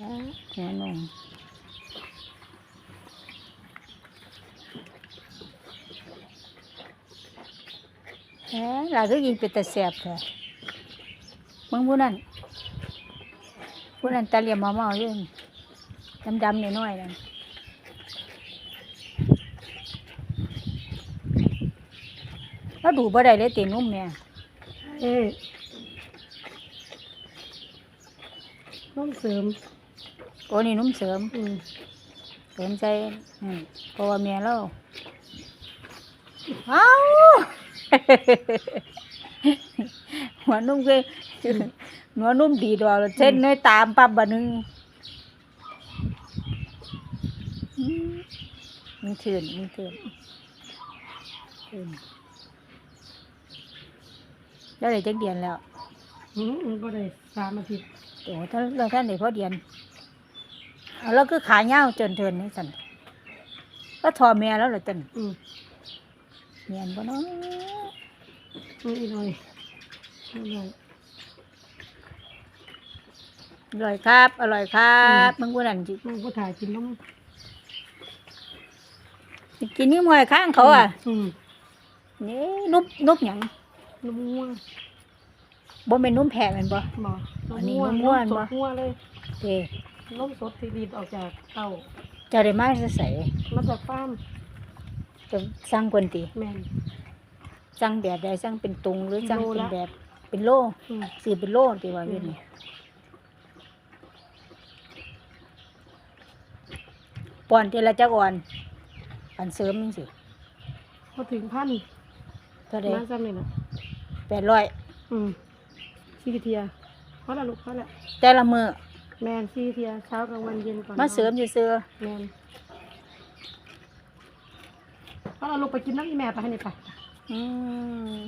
แม่นงแหมหลาก็ยินเป็นแต่แสบแท้มึงผู้นั้นผู้นั้นตาเหลี่ยมเมาๆอยู่ดำๆน้อยๆนั่นแล้วดูบ่ได้เลยตีนุ่มแม่เอ้ยต้องเสริม โอ้นี่นุ่มเสริมอืมเสริมใจอืมเพราะว่าแม่เราเอ้าหัวนุ่มคือหัวนุ่มดีดอกแล้วเส้นน้อยตามปั๊บบะนึงอืมมันเถื่อนมันเถื่อนอืมแล้วได้จักเดือนแล้วอืมมันก็ได้สามอาทิตย์โอ้ถ้าเราท่านได้พอเดือนเอา แล้วคือขาเหี่ยวจนเทินนี่สันก็ทอแม่แล้วเหรอจันอืมเมียนบ่เนาะนี่อีกหน่อยอีกหน่อยอร่อยครับ อร่อยครับมึงกูนั่นจิมันก็ถ่ายกินน้ำกินนี่มวยข้างเขาอะอืมนี่นุบนุบหยังน้ำม่วงบ่เป็นนุ่มแผ่แมันบ่บ่อันนี้น้ำน้ำม่ม่ววงงบ่สดม่วงเลยเด้ น้ำสดที่รีดออกจากเต้าเจะได้มาจะใส่มาจากฟาร์มจะสั่งคนติแม่นสั่งแบบใดสั่งเป็นตุงหรือสั่งโลเป็นละแบบ เป็นโลอืมซื้อเป็นโลติว่าอยู่นี่ป้อนเทละจักอ่อนอันเสริมจังซี่พอถึงพันเท่าใดมาซ้ำนี่นะ800อืมซีเทียเพราะละลูกเพราะละแต่ละมื้อ แมนซีเทียเช้ากลางวันเย็นก่อนมาเสริมซื่อแมนเพราะละลูกไปกินน้ำอีแม่ไปให้นี่ไปๆอืม